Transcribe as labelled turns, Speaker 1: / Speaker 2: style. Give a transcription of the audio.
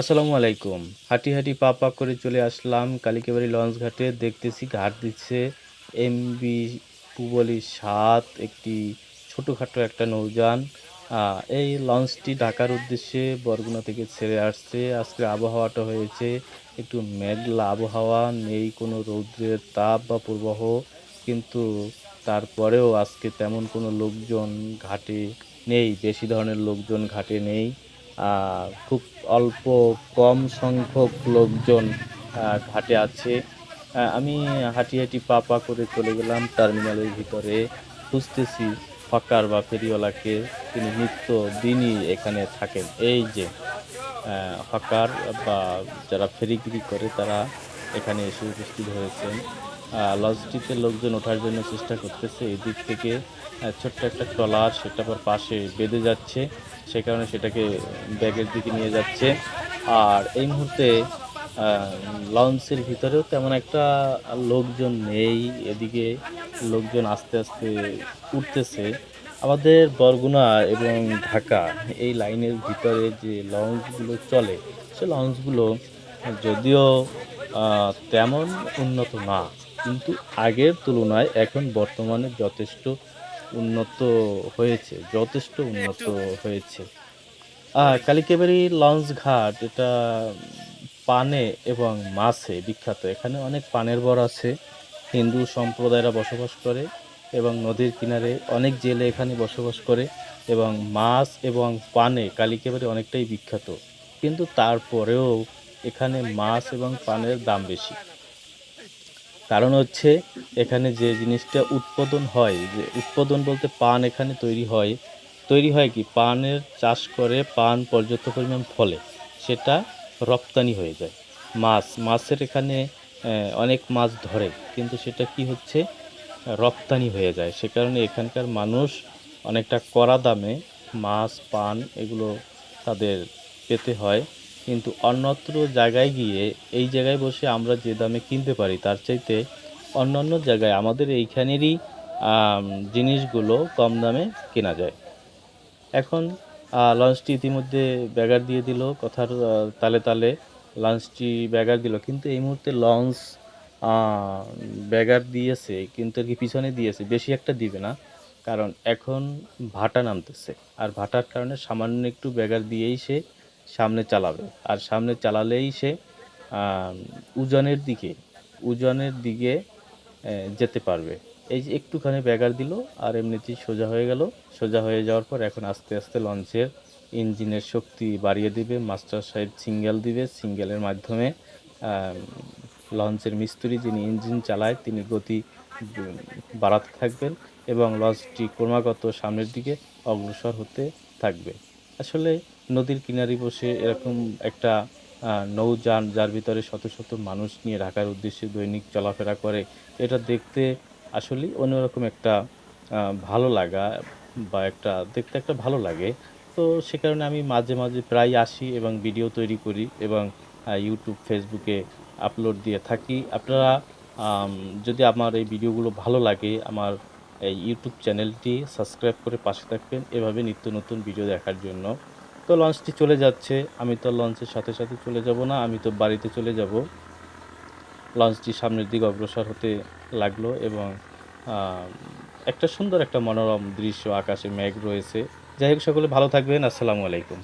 Speaker 1: আসসালামু আলাইকুম। হাঁটি হাঁটি পা পা করে চলে আসলাম কালিকাবাড়ি লঞ্চ ঘাটে। দেখতেছি ঘাট দিচ্ছে এমবি পুবলি সাত, একটি ছোটোখাটো একটা নৌযান। এই লঞ্চটি ঢাকার উদ্দেশ্যে বরগুনা থেকে ছেড়ে আসছে। আজকে আবহাওয়াটা হয়েছে একটু মেঘলা আবহাওয়া, নেই কোনো রৌদ্রের তাপ বা প্রবাহ, কিন্তু তারপরেও আজকে তেমন কোনো লোকজন ঘাটে নেই, বেশি ধরনের লোকজন ঘাটে নেই। খুব অল্প কম সংখ্যক লোকজন ঘাটে আছে। আমি হাঁটি হাঁটি পা পা করে চলে গেলাম টার্মিনালের ভিতরে। খুঁজতেছি হকার বা ফেরিওয়ালাকে, তিনি নিত্য দিনই এখানে থাকেন। এই যে হকার বা যারা ফেরিগিরি করে, তারা এখানে এসে উপস্থিত হয়েছেন। লঞ্চটিতে লোকজন ওঠার জন্য চেষ্টা করতেছে। এদিক থেকে ছোট্ট একটা ট্রলার সেটা আবার পাশে বেঁধে যাচ্ছে। সে কারণে সেটাকে ব্যাগের দিকে নিয়ে যাচ্ছে। আর এই মুহূর্তে লঞ্চের ভিতরেও তেমন একটা লোকজন নেই। এদিকে লোকজন আস্তে আস্তে উঠতেছে। আমাদের বরগুনা এবং ঢাকা এই লাইনের ভিতরে যে লঞ্চগুলো চলে, সে লঞ্চগুলো যদিও তেমন উন্নত না। কিন্তু আগের তুলনায় এখন বর্তমানে যথেষ্ট উন্নত হয়েছে যথেষ্ট উন্নত হয়েছে। আহ, কালিকেবাড়ি লঞ্চ ঘাট এটা পানে এবং মাছে বিখ্যাত। এখানে অনেক পানের বর আছে হিন্দু সম্প্রদায়রা বসবাস করে এবং নদীর কিনারে অনেক জেলে এখানে বসবাস করে এবং মাছ এবং পানে কালিকেবাড়ি অনেকটাই বিখ্যাত। কিন্তু তারপরেও এখানে মাছ এবং পানের দাম বেশি। কারণ হচ্ছে এখানে যে জিনিসটা উৎপাদন হয়, যে উৎপাদন বলতে পান এখানে তৈরি হয়। তৈরি হয় কি? পানের চাষ করে পান পর্যাপ্ত পরিমাণ ফলে, সেটা রপ্তানি হয়ে যায়। মাছ, মাছের এখানে অনেক মাছ ধরে, কিন্তু সেটা কি হচ্ছে? রপ্তানি হয়ে যায়। সে কারণে এখানকার মানুষ অনেকটা কড়া দামে মাছ, পান এগুলো তাদের পেতে হয়। কিন্তু অন্যত্র জায়গায় গিয়ে এই জায়গায় বসে আমরা যে দামে কিনতে পারি, তার চাইতে অন্যান্য জায়গায় আমাদের এইখানেরই জিনিসগুলো কম দামে কেনা যায়। এখন লঞ্চটি ইতিমধ্যে ব্যাগার দিয়ে দিল, কথার তালে তালে লঞ্চটি ব্যাগার দিল, কিন্তু এই মুহূর্তে লঞ্চ ব্যাগার দিয়েছে, কিন্তু আর কি পিছনে দিয়েছে, বেশি একটা দিবে না, কারণ এখন ভাটা নামতেছে। আর ভাটার কারণে সামান্য একটু ব্যাগার দিয়েই সে সামনে চালাবে। আর সামনে চালালেই সে উজানের দিকে উজানের দিকে যেতে পারবে। এই যে একটুখানি ব্যাগার দিল, আর এমনিতেই সোজা হয়ে গেল। সোজা হয়ে যাওয়ার পর এখন আস্তে আস্তে লঞ্চের ইঞ্জিনের শক্তি বাড়িয়ে দিবে, মাস্টার সাহেব সিঙ্গেল দিবে। সিঙ্গেলের মাধ্যমে লঞ্চের মিস্ত্রি যিনি ইঞ্জিন চালায়, তিনি গতি বাড়াতে থাকবেন এবং লঞ্চটি ক্রমাগত সামনের দিকে অগ্রসর হতে থাকবে। আসলে নদীর কিনারে বসে এরকম একটা নৌযান যার ভিতরে শত শত মানুষ নিয়ে ঢাকার উদ্দেশ্যে দৈনিক চলাফেরা করে, এটা দেখতে আসলেই অন্যরকম একটা ভালো লাগা বা একটা, দেখতে একটা ভালো লাগে। তো সে কারণে আমি মাঝে মাঝে প্রায় আসি এবং ভিডিও তৈরি করি এবং ইউটিউব ফেসবুকে আপলোড দিয়ে থাকি। আপনারা যদি আমার এই ভিডিওগুলো ভালো লাগে, আমার এই ইউটিউব চ্যানেলটি সাবস্ক্রাইব করে পাশে থাকবেন। এভাবে নিত্য নতুন ভিডিও দেখার জন্য। তো লঞ্চটি চলে যাচ্ছে। আমি তো লঞ্চের সাথে সাথে চলে যাব না, আমি তো বাড়িতে চলে যাব। লঞ্চটি সামনের দিকে অগ্রসর হতে লাগল এবং একটা সুন্দর একটা মনোরম দৃশ্য, আকাশে মেঘ রয়েছে। যাই হোক, সকলে ভালো থাকবেন। আসসালামু আলাইকুম।